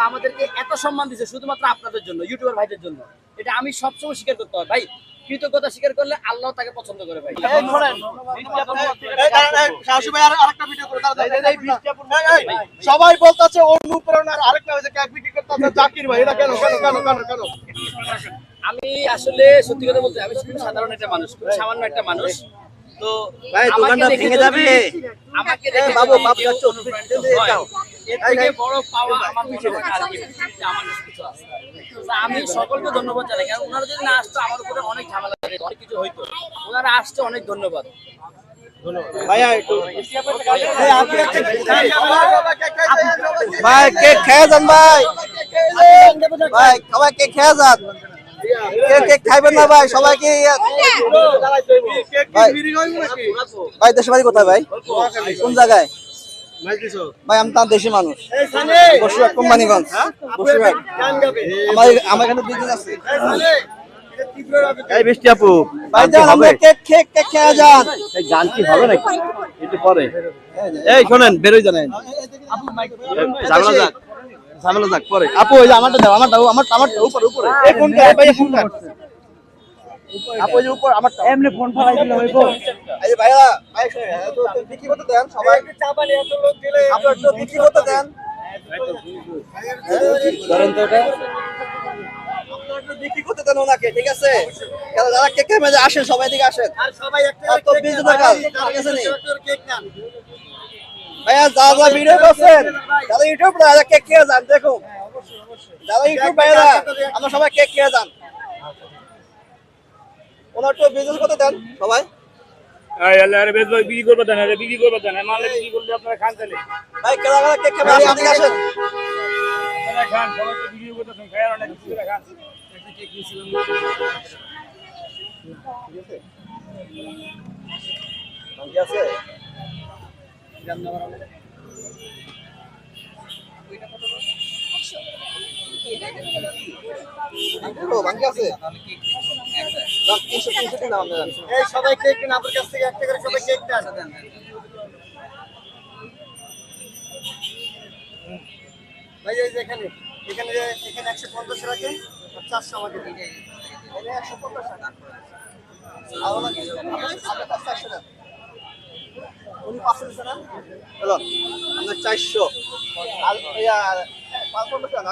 আল্লাহ আমাদেরকে এত সম্মান দিয়েছে শুধুমাত্র আপনাদের জন্য ইউটিউবার ভাইদের জন্য। এটা আমি সবসময় স্বীকার করতে হয়। ভাই কৃতজ্ঞতা স্বীকার করলে আল্লাহ তাকে পছন্দ করে ভাই। সবাই বলতেছে অনুপ্রেরণার আরেকটা হয়েছে কেক বিক্রি করতেছে জাকির ভাই এটা কেন কেন কেন কেন কেন? আমি আসলে সত্যি কথা বলতে আমি সাধারণ একটা মানুষ খুব সামান্য একটা মানুষ। তো ভাই, আমাকে দোকানটা দেখে ভেঙে যাবে। আমাকে দেখে বাবু, যদি বাবু, কেউ যাচ্ছ, অনুপ্রাণিত তুমি যাও। এর থেকে বড় পাওয়া আমার না আর কিছু যে আমার কাছে কিছু আছে। তো আমি সকলকে ধন্যবাদ জানাই কারণ ওনারা যদি না আসতো আমার উপরে অনেক ঝামেলা অনেক কিছু হইতো ওনারা আসছে অনেক ধন্যবাদ ভাইয়া একটু এই আপনি একটা ভাই কেক খেয়ে যান ভাই ভাই সবাই কেক খেয়ে যান কেক কেক খাইবেন না ভাই সবাই কি কেক ভাই। ভাই কোথায় ভাই কোন জায়গায় ভাই আমি তার দেশি মানুষ। এই সানে বসুরহাট কোম্পানিগঞ্জ। বসুরহাট। গান আমার আমার এখানে বিজনেস আছে। এই বৃষ্টি আপু ভাই যান কেক কেক কেক খেয়ে যান। এই গান কি হবে নাকি? একটু পরে। এই শোনেন বেরোই জানেন ঝামেলা যাক ঝামেলা যাক পরে। আপু ওই যে আমারটা দাও আমার আমারটা উপরে উপরে। কোনটা? ভাই কোনটা? আপু ওই যে উপর আমারটা। এমনি ফোন ফালাই দিলে হইব। এই যে ভাইয়া ভাই একটু বিক্রি করতে দেন সবাই। চা পানি এত লোক দিলে আপনার একটু বিক্রি করতে দেন। ধরেন তো এটা বিক্রি করতে দেন ওনাকে ঠিক আছে? যারা কেক আসেন সবাই দিকে আসেন। আর সবাই একটা বিশ টাকা, ঠিক আছে কেক খান ভাইয়া যা যা ভিডিও করছেন যারা ইউটিউব যারা কেক খেয়ে যান দেখুন। যারা ইউটিউব ভাইয়ারা আমরা সবাই কেক খেয়ে যান। ওনার একটু বিজনেস করতে দেন সবাই। বিক্রি করবে দেন আরে বিক্রি করবে দেন। মালে বিক্রি করলে আপনারা খান তাহলে। ভাই কেনা কেনা কেক আসেন দিকে আসেন। খান সবাই তো বিক্রি করতেছেন খায় অনেক কিছু খান। ঠিক আছে ও, বাকি আছে? না, দিন। সবাই কেক কিন? আপনার কাছ থেকে একটা করে সবাই কেক খান ভাই, এই এখানে একশো পঞ্চাশ রাখেন চারশো আমাকে দিন। একশো পঞ্চাশ আপনার আপনার দেন উনি পাঁচশো না? হলো আমরা চারশো। আর పదకొండు సార్